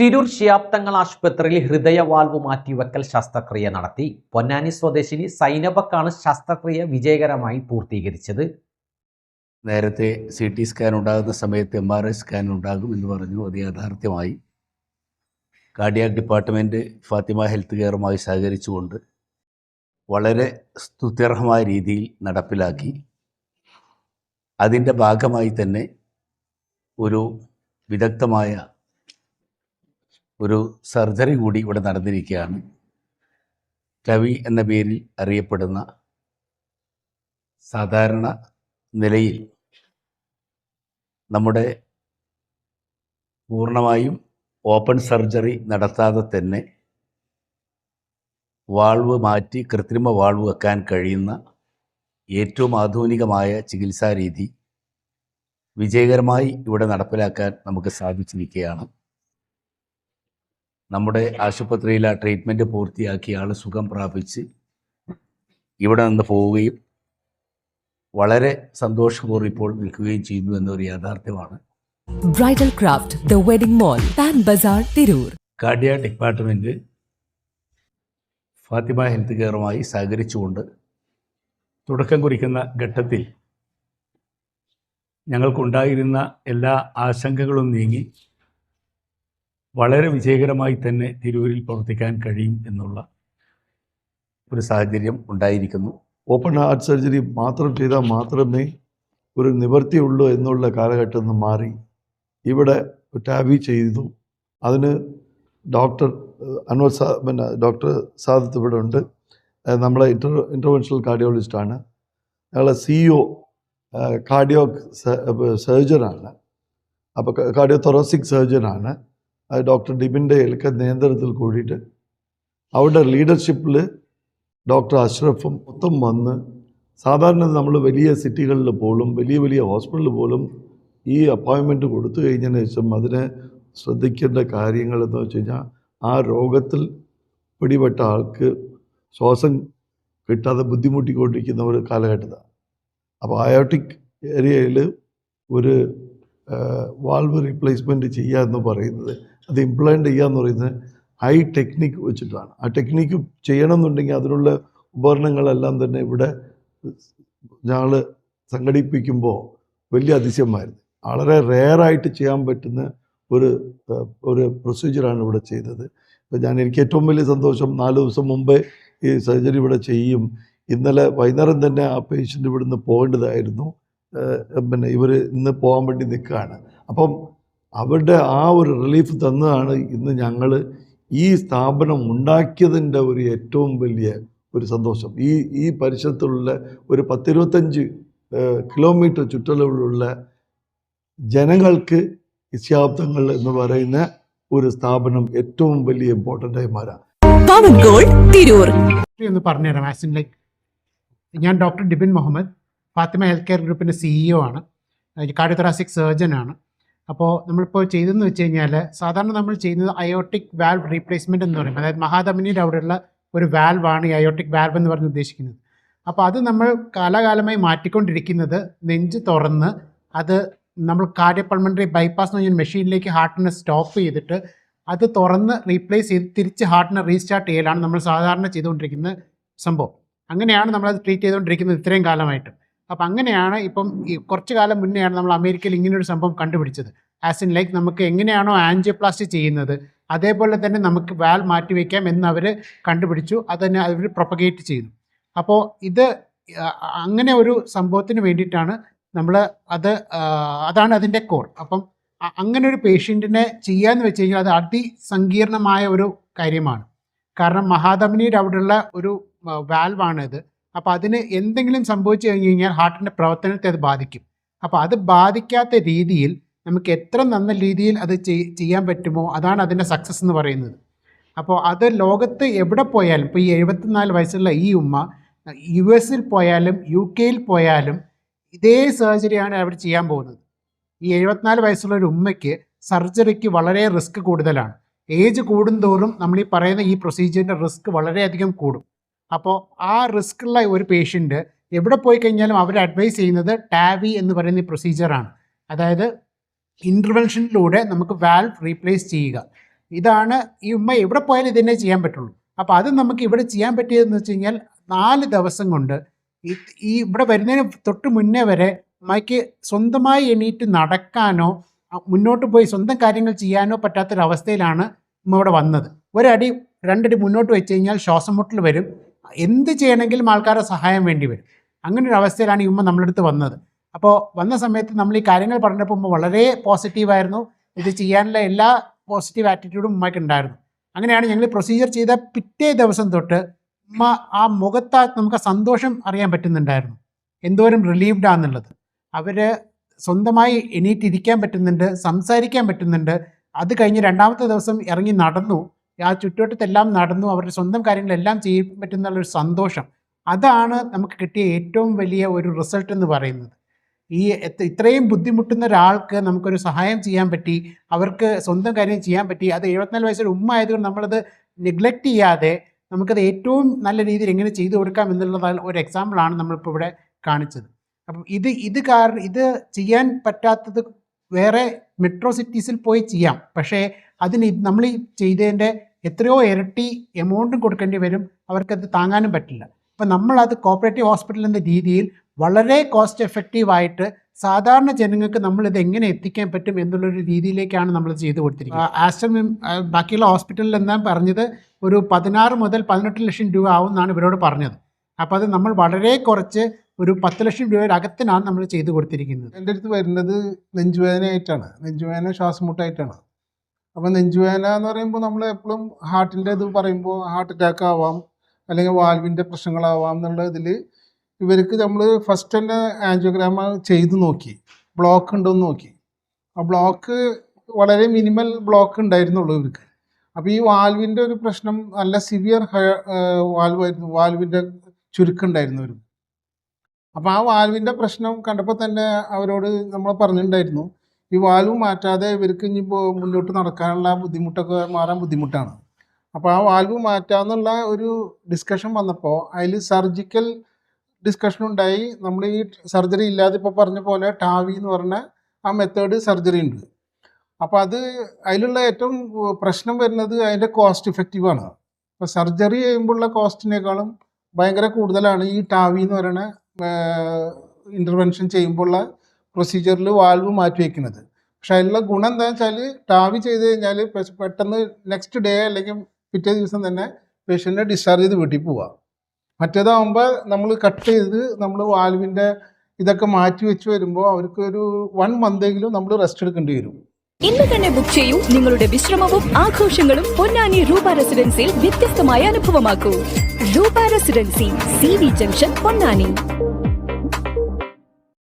തിരൂർ ശിയാപ്തങ്ങൾ ആശുപത്രിയിൽ ഹൃദയവാൽവ് മാറ്റിവെക്കൽ ശസ്ത്രക്രിയ നടത്തി. പൊന്നാനി സ്വദേശിനി സൈനബക്കാണ് ശസ്ത്രക്രിയ വിജയകരമായി പൂർത്തീകരിച്ചത്. നേരത്തെ സി ടി സ്കാൻ ഉണ്ടാകുന്ന സമയത്ത് എം ആർ ഐ സ്കാൻ ഉണ്ടാകും എന്ന് പറഞ്ഞു. അത് യാഥാർത്ഥ്യമായി. കാർഡിയാക് ഡിപ്പാർട്ട്മെന്റ് ഫാത്തിമ ഹെൽത്ത് കെയറുമായി സഹകരിച്ചുകൊണ്ട് വളരെ സ്തുത്യർഹമായ രീതിയിൽ നടപ്പിലാക്കി. അതിന്റെ ഭാഗമായി തന്നെ ഒരു വിദഗ്ധമായ ഒരു സർജറി കൂടി ഇവിടെ നടന്നിരിക്കുകയാണ്. കവി എന്ന പേരിൽ അറിയപ്പെടുന്ന സാധാരണ നിലയിൽ നമ്മുടെ പൂർണമായും ഓപ്പൺ സർജറി നടത്താതെ തന്നെ വാൾവ് മാറ്റി കൃത്രിമ വാൾവ് വെക്കാൻ കഴിയുന്ന ഏറ്റവും ആധുനികമായ ചികിത്സാരീതി വിജയകരമായി ഇവിടെ നടപ്പിലാക്കാൻ നമുക്ക് സാധിച്ചിരിക്കുകയാണ്. നമ്മുടെ ആശുപത്രിയിൽ ആ ട്രീറ്റ്മെന്റ് പൂർത്തിയാക്കിയ ആൾ സുഖം പ്രാപിച്ച് ഇവിടെ നിന്ന് പോവുകയും വളരെ സന്തോഷപൂർവം ഇപ്പോൾ നിൽക്കുകയും ചെയ്യുന്നു എന്നൊരു യാഥാർത്ഥ്യമാണ് bridal craft The Wedding Mall, Pan Bazaar, Tirur. Cardiac department Fathima health കെയറുമായി സഹകരിച്ചുകൊണ്ട് തുടക്കം കുറിക്കുന്ന ഘട്ടത്തിൽ ഞങ്ങൾക്കുണ്ടായിരുന്ന എല്ലാ ആശങ്കകളും നീങ്ങി വളരെ വിജയകരമായി തന്നെ തിരൂരിൽ പ്രവർത്തിക്കാൻ കഴിയും എന്നുള്ള ഒരു സാഹചര്യം ഉണ്ടായിരിക്കുന്നു. ഓപ്പൺ ഹാർട്ട് സർജറി മാത്രം ചെയ്താൽ മാത്രമേ ഒരു നിവൃത്തിയുള്ളൂ എന്നുള്ള കാലഘട്ടം നിന്ന് മാറി. ഇവിടെ ടാബി ചെയ്തു. അതിന് ഡോക്ടർ അൻവർ സാ പിന്നെ ഡോക്ടർ സാദത്ത് ഇവിടെ ഉണ്ട്. നമ്മളെ ഇന്റർ ഇന്റർവെൻഷണൽ കാർഡിയോളജിസ്റ്റാണ് ഞങ്ങളെ ഒ കാർഡിയോ സർജനാണ് അപ്പോൾ കാർഡിയോ തൊറോസിക് സർജനാണ് അത് ഡോക്ടർ ഡിബിന്റെ ഒക്കെ നേതൃത്വത്തിൽ കൂടിയിട്ട് അവരുടെ ലീഡർഷിപ്പിൽ ഡോക്ടർ അഷ്റഫും മൊത്തം വന്ന് സാധാരണ നമ്മൾ വലിയ സിറ്റികളിൽ പോലും വലിയ വലിയ ഹോസ്പിറ്റലിൽ പോലും ഈ അപ്പോയിൻമെന്റ് കൊടുത്തു കഴിഞ്ഞതിന് ശേഷം അതിനെ ശ്രദ്ധിക്കേണ്ട കാര്യങ്ങൾ എന്ന് വെച്ച് കഴിഞ്ഞാൽ ആ രോഗത്തിൽ പിടിപെട്ട ആൾക്ക് ശ്വാസം കിട്ടാതെ ബുദ്ധിമുട്ടിക്കൊണ്ടിരിക്കുന്ന ഒരു കാലഘട്ടത്താണ് അപ്പോൾ അയോട്ടിക് ഏരിയയിൽ ഒരു വാൾവ് റീപ്ലേസ്മെന്റ് ചെയ്യുക എന്ന് പറയുന്നത് അത് ഇംപ്ലിമെന്റ് ചെയ്യുക എന്ന് പറയുന്നത് ഹൈ ടെക്നിക്ക് വെച്ചിട്ടാണ്. ആ ടെക്നിക്ക് ചെയ്യണമെന്നുണ്ടെങ്കിൽ അതിനുള്ള ഉപകരണങ്ങളെല്ലാം തന്നെ ഇവിടെ ഞങ്ങൾ സംഘടിപ്പിക്കുമ്പോൾ വലിയ അതിശയമായിരുന്നു. വളരെ റെയറായിട്ട് ചെയ്യാൻ പറ്റുന്ന ഒരു ഒരു പ്രൊസീജിയറാണ് ഇവിടെ ചെയ്തത്. ഇപ്പോൾ ഞാൻ എനിക്ക് ഏറ്റവും വലിയ സന്തോഷം നാല് ദിവസം മുമ്പേ ഈ സർജറി ഇവിടെ ചെയ്യും. ഇന്നലെ വൈകുന്നേരം തന്നെ ആ പേഷ്യന്റ് ഇവിടുന്ന് പോകേണ്ടതായിരുന്നു. പിന്നെ ഇവർ ഇന്ന് പോകാൻ വേണ്ടി നിൽക്കുകയാണ്. അപ്പം അവരുടെ ആ ഒരു റിലീഫ് തന്നതാണ് ഇന്ന് ഞങ്ങൾ ഈ സ്ഥാപനം ഉണ്ടാക്കിയതിന്റെ ഒരു ഏറ്റവും വലിയ ഒരു സന്തോഷം. ഈ ഈ പരിസരത്തുള്ള ഒരു പത്തിരുപത്തഞ്ച് കിലോമീറ്റർ ചുറ്റളവിലുള്ള ജനങ്ങൾക്ക് ഇസ്യാബ്ദങ്ങൾ എന്ന് പറയുന്ന ഒരു സ്ഥാപനം ഏറ്റവും വലിയ ഇമ്പോർട്ടന്റ് ആയി മാറാം ഒന്ന് പറഞ്ഞുതരാം ആസ് ലൈക്ക് ഞാൻ doctor Dibin Muhammad. Fathima health care ഗ്രൂപ്പിന്റെ സിഇഒ ആണ്. കാർഡിയോതൊറാസിക് സർജൻ ആണ്. അപ്പോൾ നമ്മളിപ്പോൾ ചെയ്തതെന്ന് വെച്ച് കഴിഞ്ഞാൽ സാധാരണ നമ്മൾ ചെയ്യുന്നത് അയോട്ടിക് വാൽവ് റീപ്ലേസ്മെന്റ് എന്ന് പറയും. അതായത് മഹാധമനിയുടെ അവിടെയുള്ള ഒരു വാൽവാണ് ഈ അയോട്ടിക് വാൽവ് എന്ന് പറഞ്ഞ് ഉദ്ദേശിക്കുന്നത്. അപ്പോൾ അത് നമ്മൾ കാലാകാലമായി മാറ്റിക്കൊണ്ടിരിക്കുന്നത് നെഞ്ച് തുറന്ന് അത് നമ്മൾ കാർഡിയോ പൾമണറി ബൈപ്പാസ് എന്ന് പറഞ്ഞ മെഷീനിലേക്ക് ഹാർട്ടിനെ സ്റ്റോപ്പ് ചെയ്തിട്ട് അത് തുറന്ന് റീപ്ലേസ് ചെയ്ത് തിരിച്ച് ഹാർട്ടിനെ റീസ്റ്റാർട്ട് ചെയ്യലാണ് നമ്മൾ സാധാരണ ചെയ്തുകൊണ്ടിരിക്കുന്ന സംഭവം. അങ്ങനെയാണ് നമ്മളത് ട്രീറ്റ് ചെയ്തുകൊണ്ടിരിക്കുന്നത് ഇത്രയും കാലമായിട്ട്. അപ്പം അങ്ങനെയാണ് ഇപ്പം ഈ കുറച്ച് കാലം മുന്നെയാണ് നമ്മൾ അമേരിക്കയിൽ ഇങ്ങനൊരു സംഭവം കണ്ടുപിടിച്ചത്. ആസ് ഇൻ ലൈക്ക് നമുക്ക് എങ്ങനെയാണോ ആൻജിയോപ്ലാസ്റ്റി ചെയ്യുന്നത് അതേപോലെ തന്നെ നമുക്ക് വാൽ മാറ്റി വയ്ക്കാം എന്ന് അവർ കണ്ടുപിടിച്ചു അതിനെ അവർ പ്രൊപ്പഗേറ്റ് ചെയ്തു. അപ്പോൾ ഇത് അങ്ങനെ ഒരു സംഭവത്തിന് വേണ്ടിയിട്ടാണ് നമ്മൾ അത് അതാണ് അതിന്റെ കോർ അപ്പം അങ്ങനെ ഒരു പേഷ്യന്റിനെ ചെയ്യാന്ന് വെച്ച് കഴിഞ്ഞാൽ അത് അതിസങ്കീർണമായ ഒരു കാര്യമാണ്. കാരണം മഹാധമനിയുടെ അവിടെയുള്ള ഒരു വാൽവാണ് ഇത് അപ്പോൾ അതിന് എന്തെങ്കിലും സംഭവിച്ചു കഴിഞ്ഞ് കഴിഞ്ഞാൽ ഹാർട്ടിന്റെ പ്രവർത്തനത്തെ അത് ബാധിക്കും. അപ്പോൾ അത് ബാധിക്കാത്ത രീതിയിൽ നമുക്ക് എത്ര നല്ല രീതിയിൽ അത് ചെയ്യാൻ പറ്റുമോ അതാണ് അതിന്റെ സക്സസ് എന്ന് പറയുന്നത്. അപ്പോൾ അത് ലോകത്ത് എവിടെ പോയാലും ഇപ്പോൾ ഈ എഴുപത്തിനാല് വയസ്സുള്ള ഈ ഉമ്മ യു എസിൽ പോയാലും യു കെയിൽ പോയാലും ഇതേ സർജറിയാണ് അവർ ചെയ്യാൻ പോകുന്നത്. ഈ എഴുപത്തിനാല് വയസ്സുള്ള ഒരു ഉമ്മയ്ക്ക് സർജറിക്ക് വളരെ റിസ്ക് കൂടുതലാണ്. ഏജ് കൂടുന്തോറും നമ്മൾ ഈ പറയുന്ന ഈ പ്രൊസീജിയറിന്റെ റിസ്ക് വളരെയധികം കൂടും. അപ്പോൾ ആ റിസ്ക് ഉള്ള ഒരു പേഷ്യന്റ് എവിടെ പോയി കഴിഞ്ഞാലും അവർ അഡ്വൈസ് ചെയ്യുന്നത് ടാവി എന്ന് പറയുന്ന പ്രൊസീജിയറാണ് അതായത് ഇന്റർവെൻഷനിലൂടെ നമുക്ക് വാൽവ് റീപ്ലേസ് ചെയ്യുക. ഇതാണ് ഈ ഉമ്മ എവിടെ പോയാലും ഇതന്നെ ചെയ്യാൻ പറ്റുള്ളൂ. അപ്പോൾ അത് നമുക്ക് ഇവിടെ ചെയ്യാൻ പറ്റിയതെന്ന് വെച്ച് കഴിഞ്ഞാൽ നാല് ദിവസം കൊണ്ട് ഈ ഇവിടെ വരുന്നതിന് തൊട്ട് മുന്നേ വരെ ഉമ്മയ്ക്ക് സ്വന്തമായി എണീറ്റ് നടക്കാനോ മുന്നോട്ട് പോയി സ്വന്തം കാര്യങ്ങൾ ചെയ്യാനോ പറ്റാത്തൊരവസ്ഥയിലാണ് ഉമ്മ ഇവിടെ വന്നത്. ഒരടി രണ്ടടി മുന്നോട്ട് വെച്ച് കഴിഞ്ഞാൽ ശ്വാസം മുട്ടൽ വരും. എന്ത് ചെയ്യണമെങ്കിലും ആൾക്കാരുടെ സഹായം വേണ്ടി വരും. അങ്ങനെ ഒരു അവസ്ഥയിലാണ് ഈ ഉമ്മ നമ്മളടുത്ത് വന്നത്. അപ്പോൾ വന്ന സമയത്ത് നമ്മൾ ഈ കാര്യങ്ങൾ പറഞ്ഞപ്പോൾ ഉമ്മ വളരെ പോസിറ്റീവായിരുന്നു. ഇത് ചെയ്യാനുള്ള എല്ലാ പോസിറ്റീവ് ആറ്റിറ്റ്യൂഡും ഉമ്മയ്ക്ക് ഉണ്ടായിരുന്നു. അങ്ങനെയാണ് ഞങ്ങൾ പ്രൊസീജിയർ ചെയ്ത പിറ്റേ ദിവസം തൊട്ട് ഉമ്മ ആ മുഖത്താ നമുക്ക് സന്തോഷം അറിയാൻ പറ്റുന്നുണ്ടായിരുന്നു. എന്തോരം റിലീവ്ഡ് ആണെന്നുള്ളത്. അവർ സ്വന്തമായി എണീറ്റിരിക്കാൻ പറ്റുന്നുണ്ട് സംസാരിക്കാൻ പറ്റുന്നുണ്ട്. അത് കഴിഞ്ഞ് രണ്ടാമത്തെ ദിവസം ഇറങ്ങി നടന്നു. ആ ചുറ്റുവട്ടത്തെല്ലാം നടന്നു അവരുടെ സ്വന്തം കാര്യങ്ങളെല്ലാം ചെയ്യാൻ പറ്റുന്നുള്ളൊരു സന്തോഷം. അതാണ് നമുക്ക് കിട്ടിയ ഏറ്റവും വലിയ ഒരു റിസൾട്ട് എന്ന് പറയുന്നത്. ഈ ഇത്രയും ബുദ്ധിമുട്ടുന്ന ഒരാൾക്ക് നമുക്കൊരു സഹായം ചെയ്യാൻ പറ്റി അവർക്ക് സ്വന്തം കാര്യം ചെയ്യാൻ പറ്റി അത് എഴുപത്തിനാല് വയസ്സുള്ള ഉമ്മ ആയതുകൊണ്ട് നമ്മളത് നെഗ്ലക്റ്റ് ചെയ്യാതെ നമുക്കത് ഏറ്റവും നല്ല രീതിയിൽ എങ്ങനെ ചെയ്തു കൊടുക്കാം എന്നുള്ളത് ഒരു എക്സാമ്പിളാണ് നമ്മളിപ്പോൾ ഇവിടെ കാണിച്ചത്. അപ്പം ഇത് ഇത് കാരണം ഇത് ചെയ്യാൻ പറ്റാത്തത് വേറെ മെട്രോ സിറ്റീസിൽ പോയി ചെയ്യാം. പക്ഷേ അതിന് നമ്മൾ ഈ ചെയ്തതിന്റെ എത്രയോ ഇരട്ടി എമൗണ്ടും കൊടുക്കേണ്ടി വരും. അവർക്കത് താങ്ങാനും പറ്റില്ല. അപ്പം നമ്മളത് കോപ്പറേറ്റീവ് ഹോസ്പിറ്റൽ എന്ന രീതിയിൽ വളരെ കോസ്റ്റ് എഫക്റ്റീവായിട്ട് സാധാരണ ജനങ്ങൾക്ക് നമ്മളിത് എങ്ങനെ എത്തിക്കാൻ പറ്റും എന്നുള്ളൊരു രീതിയിലേക്കാണ് നമ്മൾ ചെയ്തു കൊടുത്തിരിക്കുന്നത്. ആസ്റ്റർ ബാക്കിയുള്ള ഹോസ്പിറ്റലിൽ എന്താ പറഞ്ഞത്? ഒരു പതിനാറ് മുതൽ പതിനെട്ട് ലക്ഷം രൂപ ആവും എന്നാണ് ഇവരോട് പറഞ്ഞത്. അപ്പോൾ അത് നമ്മൾ വളരെ കുറച്ച് ഒരു പത്ത് ലക്ഷം രൂപയുടെ അകത്തിനാണ് നമ്മൾ ചെയ്തു കൊടുത്തിരിക്കുന്നത്. എന്റെ അടുത്ത് വരുന്നത് നെഞ്ചുവേദനയായിട്ടാണ്. നെഞ്ചുവേദന ശ്വാസം ശ്വാസമുട്ടായിട്ടാണ്. അപ്പോൾ നെഞ്ചുവേദന എന്ന് പറയുമ്പോൾ നമ്മൾ എപ്പോഴും ഹാർട്ടിന്റെ ഇത് പറയുമ്പോൾ ഹാർട്ട് അറ്റാക്ക് ആവാം അല്ലെങ്കിൽ വാൽവിന്റെ പ്രശ്നങ്ങളാവാം എന്നുള്ള ഇതിൽ ഇവർക്ക് നമ്മൾ ഫസ്റ്റ് തന്നെ ആൻജിയോഗ്രാമ ചെയ്ത് നോക്കി ബ്ലോക്ക് ഉണ്ടോയെന്ന് നോക്കി. ആ ബ്ലോക്ക് വളരെ മിനിമൽ ബ്ലോക്ക് ഉണ്ടായിരുന്നുള്ളൂ ഇവർക്ക്. അപ്പോൾ ഈ വാൽവിന്റെ ഒരു പ്രശ്നം നല്ല സിവിയർ വാൽവായിരുന്നു വാൽവിന്റെ ചുരുക്കം ഉണ്ടായിരുന്നു ഇവർക്ക്. അപ്പോൾ ആ വാൽവിന്റെ പ്രശ്നം കണ്ടപ്പോൾ തന്നെ അവരോട് നമ്മൾ പറഞ്ഞിട്ടുണ്ടായിരുന്നു ഈ വാൽവ് മാറ്റാതെ ഇവർക്ക് ഇനിയിപ്പോൾ മുന്നോട്ട് നടക്കാനുള്ള ബുദ്ധിമുട്ടൊക്കെ മാറാൻ ബുദ്ധിമുട്ടാണ്. അപ്പോൾ ആ വാൽവ് മാറ്റാമെന്നുള്ള ഒരു ഡിസ്കഷൻ വന്നപ്പോൾ അതിൽ സർജിക്കൽ ഡിസ്കഷൻ ഉണ്ടായി. നമ്മൾ ഈ സർജറി ഇല്ലാതെ ഇപ്പോൾ പറഞ്ഞ പോലെ ടാവി എന്ന് പറഞ്ഞ ആ മെത്തേഡ് സർജറി ഉണ്ട്. അപ്പോൾ അത് അതിലുള്ള ഏറ്റവും പ്രശ്നം വരുന്നത് അതിന്റെ കോസ്റ്റ് ഇഫക്റ്റീവാണ് ഇപ്പോൾ സർജറി ചെയ്യുമ്പോഴുള്ള കോസ്റ്റിനേക്കാളും ഭയങ്കര കൂടുതലാണ് ഈ ടാവി എന്ന് പറയുന്ന ഇന്റർവെൻഷൻ ചെയ്യുമ്പോഴുള്ള പ്രൊസീജിയറിൽ വാൽവ് മാറ്റി വയ്ക്കുന്നത് പക്ഷെ അതിലുള്ള ഗുണം എന്താ വെച്ചാൽ ടാവി ചെയ്ത് കഴിഞ്ഞാൽ പെട്ടെന്ന് നെക്സ്റ്റ് ഡേ അല്ലെങ്കിൽ പിറ്റേ ദിവസം തന്നെ പേഷ്യന്റിനെ ഡിസ്ചാർജ് ചെയ്ത് വീട്ടിൽ പോവാം. മറ്റേതാകുമ്പോൾ നമ്മൾ കട്ട് ചെയ്ത് നമ്മൾ വാൽവിന്റെ ഇതൊക്കെ മാറ്റി വെച്ച് വരുമ്പോൾ അവർക്ക് ഒരു വൺ മന്തെങ്കിലും നമ്മൾ റെസ്റ്റ് എടുക്കേണ്ടി വരും. ഇന്ന് തന്നെ ബുക്ക് ചെയ്യൂ. നിങ്ങളുടെ വിശ്രമവും ആഘോഷങ്ങളും പൊന്നാനി രൂപ റെസിഡൻസിയിൽ വ്യത്യസ്തമായ അനുഭവമാക്കൂ. Roopa residency C V junction Ponnani.